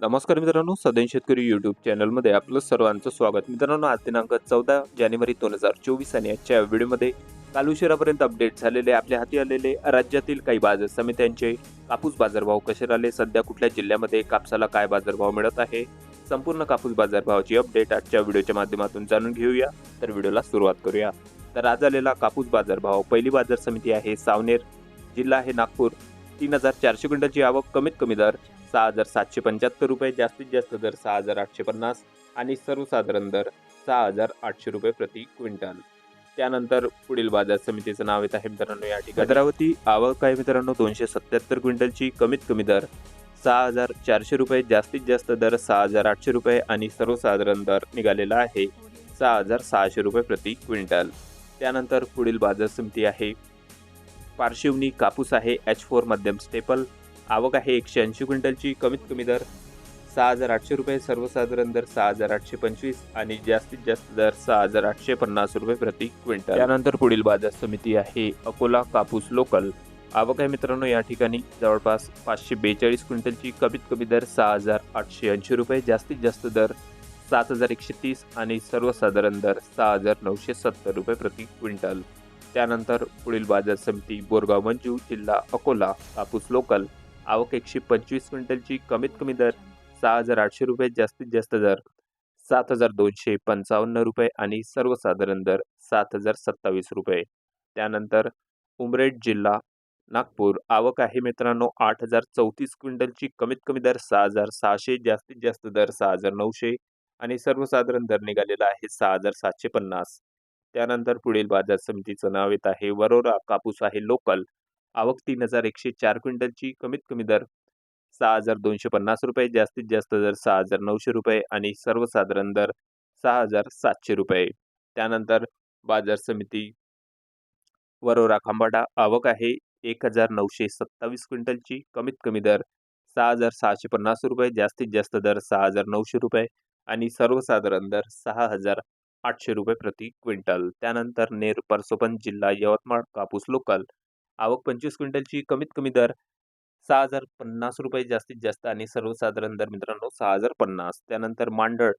नमस्कार मित्रांनो सदैन शेतकरी यूट्यूब चॅनलमध्ये आपलं सर्वांचं स्वागत. मित्रांनो आज दिनांक चौदा जानेवारी दोन हजार चोवीस आणि आजच्या व्हिडिओमध्ये काल उशिरापर्यंत अपडेट झालेले आपल्या हाती आलेले राज्यातील काही बाजार समित्यांचे कापूस बाजारभाव कसे राहिले सध्या कुठल्या जिल्ह्यामध्ये कापसाला काय बाजारभाव मिळत आहे संपूर्ण कापूस बाजारभावाची अपडेट आजच्या व्हिडिओच्या माध्यमातून जाणून घेऊया. तर व्हिडिओला सुरुवात करूया. तर आज आलेला कापूस बाजारभाव पहिली बाजार समिती आहे सावनेर जिल्हा आहे नागपूर. तीन हजार चारशे क्विंटलची आवक कमीत कमी दर सहा हजार सातशे पंच्याहत्तर रुपये जास्तीत जास्त दर सहा हजार आठशे पन्नास आणि सर्वसाधारण दर सहा हजार आठशे रुपये प्रति क्विंटल. त्यानंतर पुढील बाजार समितीचं नाव येत आहे मित्रांनो या ठिकाणी. भद्रावती आवक आहे मित्रांनो दोनशे सत्याहत्तर क्विंटलची कमीत कमी दर सहा हजार चारशे रुपये जास्तीत जास्त दर सहा हजार आठशे रुपये आणि सर्वसाधारण दर निघालेला आहे सहा हजार सहाशे रुपये प्रति क्विंटल. त्यानंतर पुढील बाजार समिती आहे पार्शिवनी कापूस आहे एच फोर मध्यम स्टेपल आवक आहे एकशे ऐंशी क्विंटलची कमीत कमी दर सहा हजार आठशे रुपये सर्वसाधारण दर सहा हजार आठशे पंचवीस आणि जास्तीत जास्त दर सहा हजार आठशे पन्नास रुपये प्रति क्विंटल. त्यानंतर पुढील बाजार समिती आहे अकोला कापूस लोकल. आवक आहे मित्रांनो या ठिकाणी जवळपास पाचशे बेचाळीस क्विंटलची कमीत कमी दर सहा हजार आठशे ऐंशी रुपये जास्तीत जास्त दर सात हजार एकशे तीस आणि सर्वसाधारण दर सहा हजार नऊशे सत्तर रुपये प्रति क्विंटल. त्यानंतर पुढील बाजार समिती बोरगाव मंजू जिल्हा अकोला कापूस लोकल. आवक एकशे पंचवीस क्विंटलची कमीत कमी दर सहा हजार आठशे रुपये जास्तीत जास्त दर सात हजार दोनशे पंचावन्न रुपये आणि सर्वसाधारण दर सात हजार सत्तावीस रुपये. त्यानंतर उमरेड जिल्हा नागपूर. आवक आहे मित्रांनो आठ हजार चौतीस क्विंटलची कमीत कमी दर सहा हजार सहाशे जास्तीत जास्त दर सहा हजार नऊशे आणि सर्वसाधारण दर निघालेला आहे सहा हजार सातशे पन्नास. त्यानंतर पुढील बाजार समितीचं नाव येत आहे वरोरा कापूस आहे लोकल. आवक तीन हजार एकशे चार क्विंटलची कमीत कमी दर. सहा हजार दोनशे पन्नास रुपये जास्तीत जास्त दर सहा हजार नऊशे रुपये आणि सर्वसाधारण दर सहा हजार सातशे रुपये. त्यानंतर बाजार समिती वरोरा खांबाडा आवक आहे एक हजार नऊशे सत्तावीस क्विंटलची कमीत कमी दर सहा हजार सहाशे पन्नास रुपये जास्तीत जास्त दर सहा हजार नऊशे रुपये आणि सर्वसाधारण दर सहा हजार आठशे रुपये प्रति क्विंटल. त्यानंतर नेर परसोपन जिल्हा यवतमाळ कापूस लोकल आवक पंचवीस क्विंटलची कमीत कमी दर सहा हजार पन्नास रुपये जास्तीत जास्त आणि सर्वसाधारण दर मित्रांनो सहा हजार पन्नास. त्यानंतर मांडळ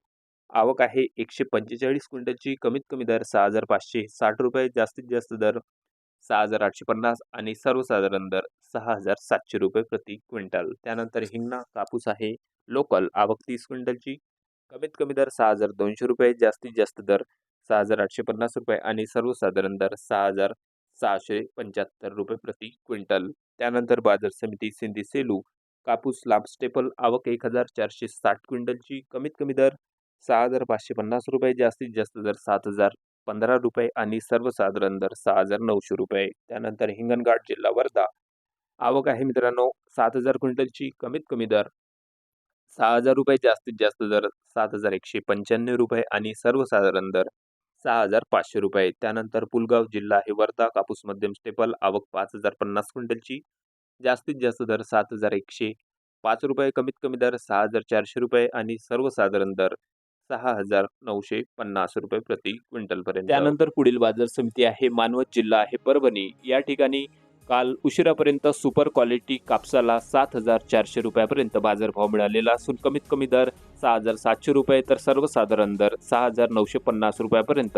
आवक आहे एकशे पंचेचाळीस क्विंटलची कमीत कमी दर सहा हजार पाचशे साठ रुपये जास्तीत जास्त दर सहा हजार आठशे पन्नास आणि सर्वसाधारण दर सहा हजार सातशे रुपये प्रति क्विंटल. त्यानंतर हिंगणा कापूस आहे लोकल आवक तीस क्विंटलची कमीत कमी दर सहा हजार दोनशे रुपये जास्तीत जास्त दर सहा हजार आठशे पन्नास रुपये आणि सर्वसाधारण दर सहा हजार सहाशे पंच्याहत्तर रुपये प्रति क्विंटल. त्यानंतर बाजार समिती सिंधी सेलू कापूस लांब स्टेपल आवक एक हजार चारशे साठ क्विंटलची कमीत कमी दर सहा हजार पाचशे पन्नास रुपये जास्तीत जास्त दर सात हजार पंधरा रुपये आणि सर्वसाधारण दर सहा हजार नऊशे रुपये. त्यानंतर हिंगणघाट जिल्हा वर्धा. आवक आहे मित्रांनो सात हजार क्विंटलची कमीत कमी दर सहा हजार रुपये जास्तीत जास्त दर सात हजार एकशे पंच्याण्णव रुपये आणि सर्वसाधारण दर सहा हजार पाचशे रुपये. त्यानंतर पुलगाव जिल्हा आहे वर्धा कापूस मध्यम स्टेपल आवक पाच हजार पन्नास क्विंटलची. जास्तीत जास्त दर सात हजार एकशे. पाच रुपये कमीत कमी दर सहा हजार चारशे रुपये आणि सर्वसाधारण दर सहा हजार नऊशे पन्नास रुपये प्रति क्विंटलपर्यंत. त्यानंतर पुढील बाजार समिती आहे मानवत जिल्हा आहे परभणी. या ठिकाणी काल उशिरापर्यंत सुपर क्वालिटी कापसाला सात हजार चारशे रुपयापर्यंत बाजारभाव मिळालेला असून कमीत कमी दर सहा हजार सातशे रुपये तर सर्वसाधारण दर सहा हजार नऊशे पन्नास रुपयापर्यंत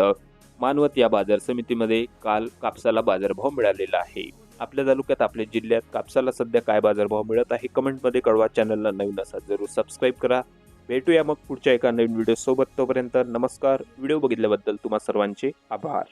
मानवत या बाजार समितीमध्ये काल कापसाला बाजारभाव मिळालेला आहे. आपल्या तालुक्यात आपल्या जिल्ह्यात कापसाला सध्या काय बाजारभाव मिळत आहे कमेंटमध्ये कळवा. चॅनलला नवीन असा जरूर सबस्क्राईब करा. भेटूया मग पुढच्या एका नवीन व्हिडिओ सोबत तोपर्यंत नमस्कार. व्हिडिओ बघितल्याबद्दल तुम्हा सर्वांचे आभार.